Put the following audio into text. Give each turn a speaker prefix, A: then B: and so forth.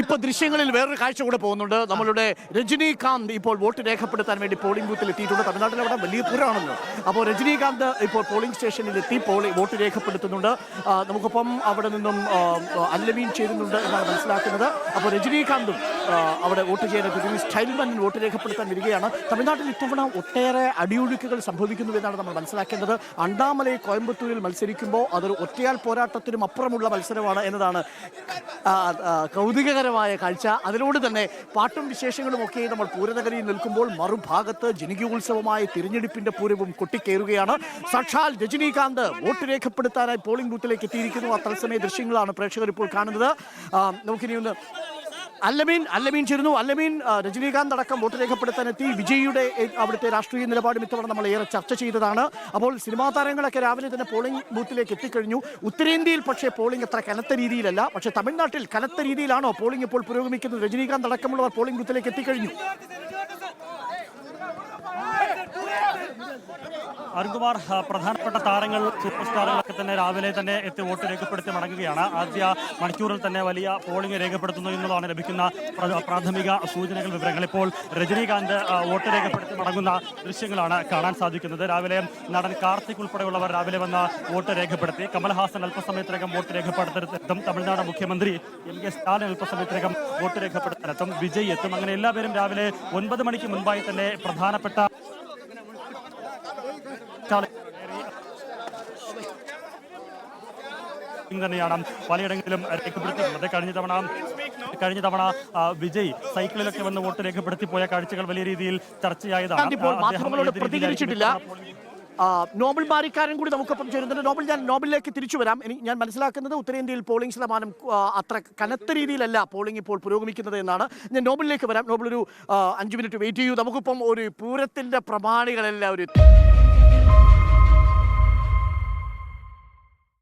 A: ഇപ്പൊ ദൃശ്യങ്ങളിൽ വേറൊരു കാഴ്ച കൂടെ പോകുന്നുണ്ട്. നമ്മളുടെ രജനീകാന്ത് ഇപ്പോൾ വോട്ട് രേഖപ്പെടുത്താൻ വേണ്ടി പോളിംഗ് ബൂത്തിൽ എത്തിയിട്ടുണ്ട്. തമിഴ്നാട്ടിൽ അവിടെ വലിയ പുരാണല്ലോ അപ്പോൾ രജനീകാന്ത് ഇപ്പോൾ പോളിംഗ് സ്റ്റേഷനിൽ എത്തി പോളി വോട്ട് രേഖപ്പെടുത്തുന്നുണ്ട്. നമുക്കിപ്പം അവിടെ നിന്നും അല്ലമീൻ ചേരുന്നുണ്ട് എന്നാണ് മനസ്സിലാക്കുന്നത്. അപ്പോൾ രജനീകാന്തും അവിടെ വോട്ട് ചെയ്യാൻ എത്തി സ്റ്റൈൽമൻ വോട്ട് രേഖപ്പെടുത്താൻ വരികയാണ്. തമിഴ്നാട്ടിൽ ഇത്തവണ ഒട്ടേറെ അടിയൊഴുക്കുകൾ സംഭവിക്കുന്നു എന്നാണ് നമ്മൾ മനസ്സിലാക്കേണ്ടത്. അണ്ടാമലെ കോയമ്പത്തൂരിൽ മത്സരിക്കുമ്പോൾ അതൊരു ഒറ്റയാൽ പോരാട്ടത്തിനും അപ്പുറമുള്ള മത്സരമാണ് എന്നതാണ് ആ, കൗതുകകരമായ കാഴ്ച. അതിലൂടെ തന്നെ പാട്ടും വിശേഷങ്ങളും ഒക്കെ നമ്മൾ പൂരനഗരിയിൽ നിൽക്കുമ്പോൾ മറുഭാഗത്ത് ജനകീയോത്സവമായ തിരഞ്ഞെടുപ്പിന്റെ പൂരവും കൊട്ടിക്കേറുകയാണ്. സാക്ഷാൽ രജനീകാന്ത് വോട്ട് രേഖപ്പെടുത്താനായി പോളിംഗ് ബൂത്തിലേക്ക് എത്തിയിരിക്കുന്നു. ആ ദൃശ്യങ്ങളാണ് പ്രേക്ഷകർ ഇപ്പോൾ കാണുന്നത്. നമുക്കിനി ഒന്ന് അല്ലമീൻ അല്ലമീൻ ചേരുന്നു. അല്ലമീൻ രജനീകാന്ത് അടക്കം വോട്ട് രേഖപ്പെടുത്താനെത്തി വിജയിയുടെ അവിടുത്തെ രാഷ്ട്രീയ നിലപാടും ഇത്തവണ നമ്മൾ ഏറെ ചർച്ച ചെയ്തതാണ്. അപ്പോൾ സിനിമാ താരങ്ങളൊക്കെ രാവിലെ തന്നെ പോളിംഗ് ബൂത്തിലേക്ക് എത്തിക്കഴിഞ്ഞു. ഉത്തരേന്ത്യയിൽ പക്ഷേ പോളിംഗ് അത്ര കനത്ത രീതിയിലല്ല. പക്ഷേ തമിഴ്നാട്ടിൽ കനത്ത രീതിയിലാണോ പോളിംഗ് ഇപ്പോൾ പുരോഗമിക്കുന്നത്? രജനീകാന്ത് അടക്കമുള്ളവർ പോളിംഗ് ബൂത്തിലേക്ക് എത്തിക്കഴിഞ്ഞു.
B: അരുൺകുമാർ പ്രധാനപ്പെട്ട താരങ്ങൾ സൂപ്പർ സ്റ്റാറുകളൊക്കെ തന്നെ രാവിലെ തന്നെ എത്തി വോട്ട് രേഖപ്പെടുത്തി മടങ്ങുകയാണ്. ആദ്യ മണിക്കൂറിൽ തന്നെ വലിയ പോളിംഗ് രേഖപ്പെടുത്തുന്നു എന്നതാണ് ലഭിക്കുന്ന പ്രാഥമിക സൂചനകൾ വിവരങ്ങൾ. ഇപ്പോൾ രജനീകാന്ത് വോട്ട് രേഖപ്പെടുത്തി മടങ്ങുന്ന ദൃശ്യങ്ങളാണ് കാണാൻ സാധിക്കുന്നത്. രാവിലെ നടൻ കാർത്തിക് ഉൾപ്പെടെയുള്ളവർ രാവിലെ വന്ന വോട്ട് രേഖപ്പെടുത്തി. കമൽഹാസൻ അല്പസമയത്തിനകം വോട്ട് രേഖപ്പെടുത്തെത്തും തമിഴ്നാട് മുഖ്യമന്ത്രി എം കെ സ്റ്റാലിൻ അല്പസമയത്തിനകം വോട്ട് രേഖപ്പെടുത്താനെത്തും. വിജയ് എത്തും. അങ്ങനെ എല്ലാവരും രാവിലെ ഒൻപത് മണിക്ക് മുൻപായി തന്നെ പ്രധാനപ്പെട്ട തന്നെയാണ് പലയിടങ്ങളിലും രേഖപ്പെടുത്തിയിട്ടുള്ളത്. കഴിഞ്ഞ തവണ കഴിഞ്ഞ തവണ വിജയ് സൈക്കിളിലൊക്കെ വന്ന് വോട്ട് രേഖപ്പെടുത്തി പോയ കാഴ്ചകൾ വലിയ രീതിയിൽ ചർച്ചയായതാണ്.
A: മാധ്യമങ്ങളോട് പ്രതികരിച്ചിട്ടില്ല. നോബൽ മാരിക്കാരൻ കൂടി നമുക്കൊപ്പം ചേരുന്നുണ്ട്. നോബൽ ഞാൻ നോബലിലേക്ക് തിരിച്ചു വരാം. ഇനി ഞാൻ മനസ്സിലാക്കുന്നത് ഉത്തരേന്ത്യയിൽ പോളിംഗ് ശതമാനം അത്ര കനത്ത രീതിയിലല്ല പോളിംഗ് ഇപ്പോൾ പുരോഗമിക്കുന്നത് എന്നാണ്. ഞാൻ നോബലിലേക്ക് വരാം. നോബൽ ഒരു അഞ്ച് മിനിറ്റ് വെയിറ്റ് ചെയ്യൂ. നമുക്കിപ്പം ഒരു പൂരത്തിന്റെ പ്രമാണികളെല്ലാം ഒരു